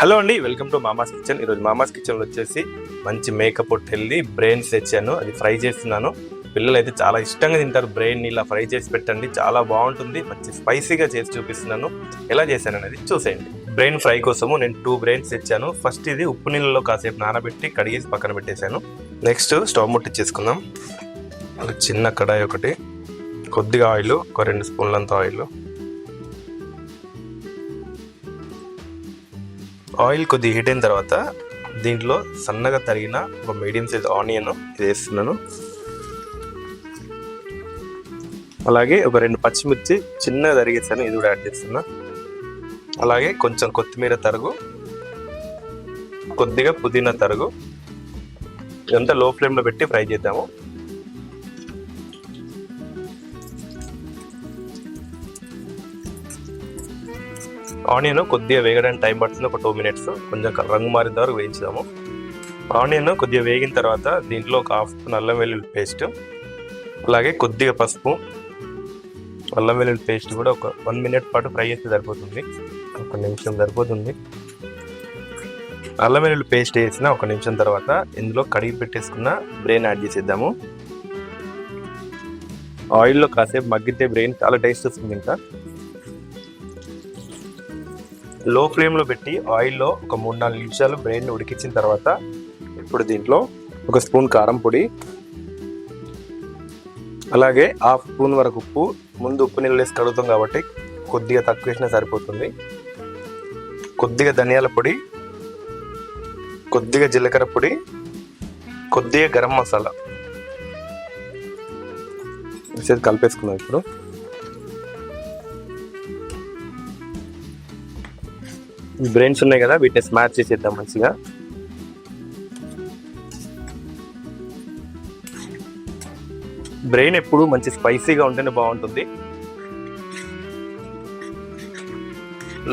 Hello అండి welcome to మామాస్ kitchen. ఈరోజు మామాస్ కిచెన్లో వచ్చేసి మంచి మేకప్ వెళ్ళి బ్రెయిన్స్ తెచ్చాను. అది ఫ్రై చేస్తున్నాను. పిల్లలు అయితే చాలా ఇష్టంగా తింటారు బ్రెయిన్ ఇలా ఫ్రై చేసి పెట్టండి. చాలా బాగుంటుంది. మంచి స్పైసీగా చేసి చూపిస్తున్నాను. ఎలా చేశాను అనేది చూసేయండి. బ్రెయిన్ ఫ్రై కోసము నేను టూ బ్రెయిన్స్ తెచ్చాను. ఫస్ట్ ఇది ఉప్పు నీళ్ళలో కాసేపు నానబెట్టి కడిగేసి పక్కన పెట్టేశాను. నెక్స్ట్ స్టవ్ ముట్టించేసుకుందాం ఒక చిన్న కడాయి ఒకటి. కొద్దిగా ఆయిల్ ఒక రెండు స్పూన్లంత ఆయిల్. ఆయిల్ కొద్దిగా హీట్ అయిన తర్వాత దీంట్లో సన్నగా తరిగిన ఒక మీడియం సైజ్ ఆనియన్ ఇది వేస్తున్నాను. అలాగే ఒక రెండు పచ్చిమిర్చి చిన్నగా తరిగేసాను ఇది కూడా యాడ్ చేస్తున్నా. అలాగే కొంచెం కొత్తిమీర తరుగు కొద్దిగా పుదీనా తరుగు ఇదంతా లో ఫ్లేమ్లో పెట్టి ఫ్రై చేద్దాము. ఆనియన్ కొద్దిగా వేగడానికి టైం పడుతుంది. ఒక టూ మినిట్స్ కొంచెం రంగు మారిన వరకు వేయించుదాము. ఆనియన్ కొద్దిగా వేగిన తర్వాత దీంట్లో ఒక హాఫ్ స్పూన్ అల్లం వెల్లుల్లి పేస్ట్ అలాగే కొద్దిగా పసుపు అల్లం వెల్లుల్లి పేస్ట్ కూడా ఒక వన్ మినిట్ పాటు ఫ్రై చేస్తే సరిపోతుంది. ఒక నిమిషం సరిపోతుంది. అల్లం వెల్లుల్లి పేస్ట్ వేసిన ఒక నిమిషం తర్వాత ఇందులో కడిగి పెట్టేసుకున్న బ్రెయిన్ యాడ్ చేసేద్దాము. ఆయిల్లో కాసేపు మగ్గితే బ్రెయిన్ చాలా టేస్ట్ వస్తుంది ఇంకా. లో ఫ్లేమ్లో పెట్టి ఆయిల్లో ఒక మూడు నాలుగు నిమిషాలు బ్రెయిన్ ఉడికించిన తర్వాత ఇప్పుడు దీంట్లో ఒక స్పూన్ కారం పొడి అలాగే హాఫ్ స్పూన్ వరకు ఉప్పు ముందు ఉప్పు నీళ్ళు వేసి కడుగుతాం కాబట్టి కొద్దిగా తక్కువ వేసినా సరిపోతుంది. కొద్దిగా ధనియాల పొడి కొద్దిగా జీలకర్ర పొడి కొద్దిగా గరం మసాలా. వేసేది కలిపేసుకుందాం ఇప్పుడు. బ్రెయిన్స్ ఉన్నాయి కదా వీటిని స్మాష్ చేసేద్దాం మంచిగా. బ్రెయిన్ ఎప్పుడు మంచి స్పైసీగా ఉంటేనే బాగుంటుంది.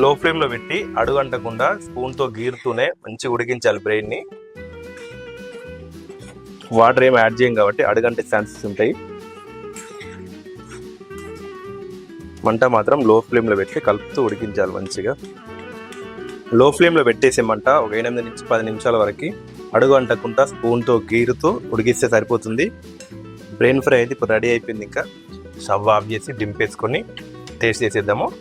లో ఫ్లేమ్లో పెట్టి అడుగు అంటకుండా స్పూన్తో గీరుతూనే మంచిగా ఉడికించాలి బ్రెయిన్ని. వాటర్ ఏమి యాడ్ చేయం కాబట్టి అడుగంటే ఛాన్సెస్ ఉంటాయి. మంట మాత్రం లో ఫ్లేమ్లో పెట్టి కలుపుతూ ఉడికించాలి మంచిగా. లో ఫ్లేమ్లో పెట్టేసేమంట ఒక ఎనిమిది నుంచి పది నిమిషాల వరకు అడుగు అంటకుండా స్పూన్తో గీరుతో ఉడికిస్తే సరిపోతుంది. బ్రెయిన్ ఫ్రై అయితే ఇప్పుడు రెడీ అయిపోయింది ఇంకా. స్టవ్ ఆఫ్ చేసి దింపేసుకొని టేస్ట్ చేసేద్దాము.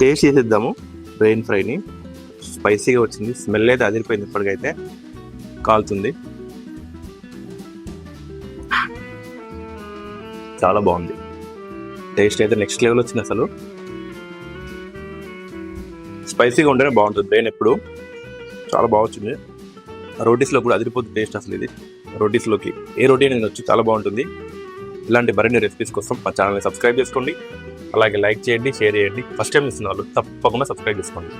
టేస్ట్ చేసేద్దాము బ్రెయిన్ ఫ్రైని. స్పైసీగా వచ్చింది. స్మెల్ అయితే అదిరిపోయింది ఇప్పటికైతే. కాలుతుంది. చాలా బాగుంది. టేస్ట్ అయితే నెక్స్ట్ లెవెల్ వచ్చింది అసలు. స్పైసీగా ఉంటేనే బాగుంటుంది. బ్రెయిన్ ఎప్పుడు. చాలా బాగా వచ్చింది. రోటీస్లో కూడా అదిరిపోతుంది టేస్ట్ అసలు ఇది. రోటీస్లోకి. ఏ రోటీ అనేది వచ్చి చాలా బాగుంటుంది. ఇలాంటి మరిన్ని రెసిపీస్ కోసం మా ఛానల్ని సబ్స్క్రైబ్ చేసుకోండి. అలాగే లైక్ చేయండి షేర్ చేయండి. ఫస్ట్ టైం ఇస్తున్న వాళ్ళు తప్పకుండా సబ్స్క్రైబ్ చేసుకోండి.